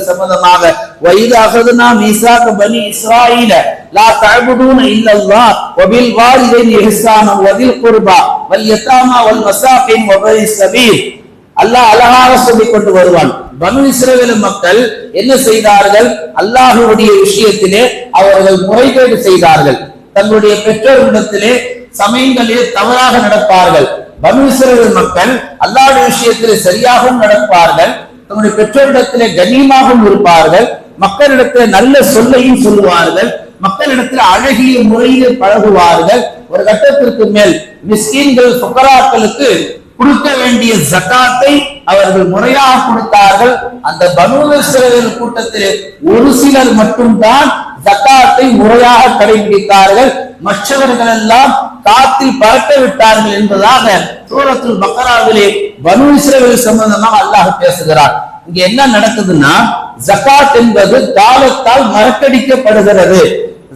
சம்பந்தமாக வைது மீசாக பனி இஸ்ராயில லா தஅபுதூன இல்லல்லாஹ் வபில் வாலிதைன் இஹ்சானம் வதில் குர்பா வல் யதாமா வல் மசாகின் வபனி சபீல் அல்லாஹ் அழகாக சொல்லிக் கொண்டு வருவான். பனு இஸ்ரவேல் மக்கள் என்ன செய்தார்கள்? அல்லாஹுடைய விஷயத்திலே அவர்கள் முறைகேடு செய்தார்கள். தங்களுடைய பெற்றோரிடத்திலே சமயங்களிலே தவறாக நடப்பார்கள். பனு இஸ்ரவேல் மக்கள் அல்லாஹ் விஷயத்திலே சரியாகவும் நடப்பார்கள். தன்னுடைய பெற்றோரிடத்திலே கண்ணியமாகவும் இருப்பார்கள். மக்களிடத்துல நல்ல சொல்லையும் சொல்லுவார்கள். மக்களிடத்தில் அழகிய முறையிலே பழகுவார்கள். ஒரு கட்டத்திற்கு மேல் மிஸ்கீன்கள் புகராக்களுக்கு கொடுக்க வேண்டிய ஜக்காத்தை அவர்கள் முறையாக கொடுத்தார்கள். அந்த பனு இஸ்ரவேல் கூட்டத்தில் ஒரு சிலர் மட்டும்தான் ஜக்காத்தை முறையாக கடைபிடித்தார்கள். மற்றவர்கள் எல்லாம் காத்தில் பறக்க விட்டார்கள் என்பதாக சூரத்தில் பக்கராவிலே பனு இஸ்ரவேல் சம்பந்தமாக அல்லாஹ் பேசுகிறார். இங்க என்ன நடக்குதுன்னா ஜக்காத் என்பது காலத்தால் மறக்கடிக்கப்படுகிறது.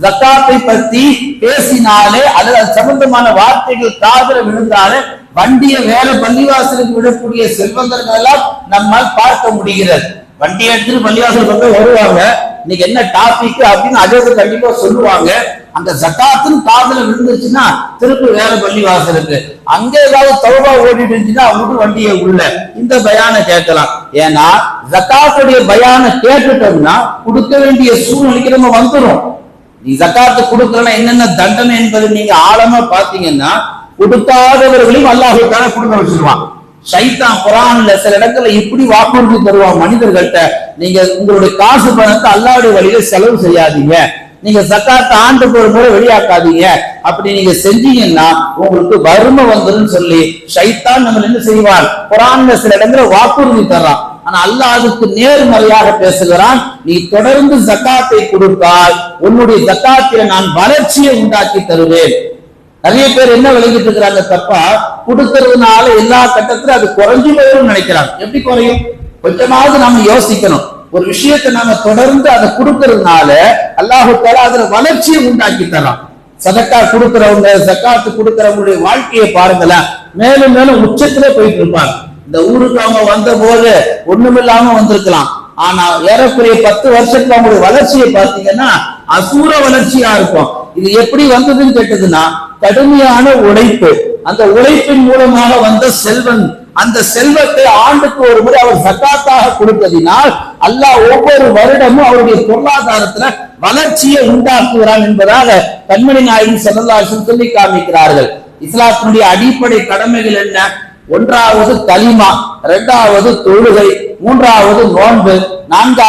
ஜக்காத்தை பத்தி பேசினாலே அல்லது அது சம்பந்தமான வார்த்தைகள் காதல விழுந்தாலே வண்டிய வேலை பள்ளிவாசலுக்கு விடக்கூடிய செல்வந்தர்கள் எல்லாம் நம்மால் பார்க்க முடிகிறது. வண்டியை எடுத்துட்டு பள்ளிவாசல் பக்கம் வருவாங்க. இன்னைக்கு என்ன டாபிக் அப்படின்னு அதே கண்டிப்பா சொல்லுவாங்க. அந்த ஜக்காத்துன்னு காதுல விழுந்துச்சுன்னா திருப்பி வேற பள்ளிவாசலுக்கு அங்க ஏதாவது தௌபா ஓடிட்டு இருந்துச்சுன்னா அவங்களுக்கு வண்டியை உள்ள. இந்த பயான கேட்கலாம். ஏன்னா ஜக்காத்துடைய பயான கேட்டுட்டோம்னா கொடுக்க வேண்டிய சூழ்நிலைக்கு நம்ம வந்துடும் நீ ஜக்காத்து கொடுக்கலன்னா என்னென்ன தண்டனை என்பதை நீங்க ஆழமா பாத்தீங்கன்னா கொடுக்காதவர்களையும் அல்லாஹுக்கான கொடுக்க வச்சிருவான். சைத்தான் குரான்ல சில இடங்கள்ல இப்படி வாக்குறுதி தருவான் மனிதர்கள்ட்ட? நீங்க உங்களுடைய காசு பணத்தை அல்லாவுடைய வழியில செலவு செய்யாதீங்க. நீங்க சக்காத்த ஆண்டுக்கு ஒரு முறை வெளியாக்காதீங்க. அப்படி நீங்க செஞ்சீங்கன்னா உங்களுக்கு வறுமை வந்துரும் சொல்லி சைத்தான் நம்ம என்ன செய்வான்? குரான்ல சில இடங்கள வாக்குறுதி தர்றான். ஆனா அல்லாஹ் அதுக்கு நேர்மறையாக பேசுகிறான். நீ தொடர்ந்து ஜக்காத்தை கொடுத்தால் உன்னுடைய ஜக்காத்தில நான் வளர்ச்சியை உண்டாக்கி தருவேன். நிறைய பேர் என்ன விளங்கிட்டு இருக்கிறாங்க தப்பா? கொடுக்கறதுனால எல்லா கட்டத்திலும் அது குறைஞ்சு போயிடும் நினைக்கிறாங்க. எப்படி குறையும்? கொஞ்சமாவது நாம யோசிக்கணும். ஒரு விஷயத்தை நாம தொடர்ந்து அதை கொடுக்கறதுனால அல்லாஹு தாலா அதுல வளர்ச்சியை உண்டாக்கி தரலாம் சதக்கா கொடுக்கறவங்க சக்காத்து கொடுக்கறவங்களுடைய வாழ்க்கையை பாருங்களேன். மேலும் மேலும் உச்சத்திலே போயிட்டு இருப்பாங்க. இந்த ஊருக்கு அவங்க வந்த போது ஒண்ணுமில்லாம வந்திருக்கலாம். ஆனா ஏறக்குறைய பத்து வருஷத்துல அவங்களுடைய வளர்ச்சியை பார்த்தீங்கன்னா அசூர வளர்ச்சியா இருக்கும். இது எப்படி வந்ததுன்னு கேட்டதுன்னா கடுமையான உழைப்பு. அந்த உழைப்பின் மூலமாக வந்த செல்வன் அந்த செல்வத்தை ஆண்டுக்கு ஒரு முறை அவர் சக்காத்தாக கொடுத்ததினால் அல்லாஹ் ஒவ்வொரு வருடமும் அவருடைய பொருளாதாரத்துல வளர்ச்சியை உண்டாக்குகிறான் என்பதாக கண்மணி நாயகி செல்லல்லாசன் சொல்லி காமிக்கிறார்கள். இஸ்லாத்தினுடைய அடிப்படை கடமைகள் என்ன? ஒன்றாவது கலிமா இரண்டாவது தொழுகை மூன்றாவது நோன்பு நான்காவது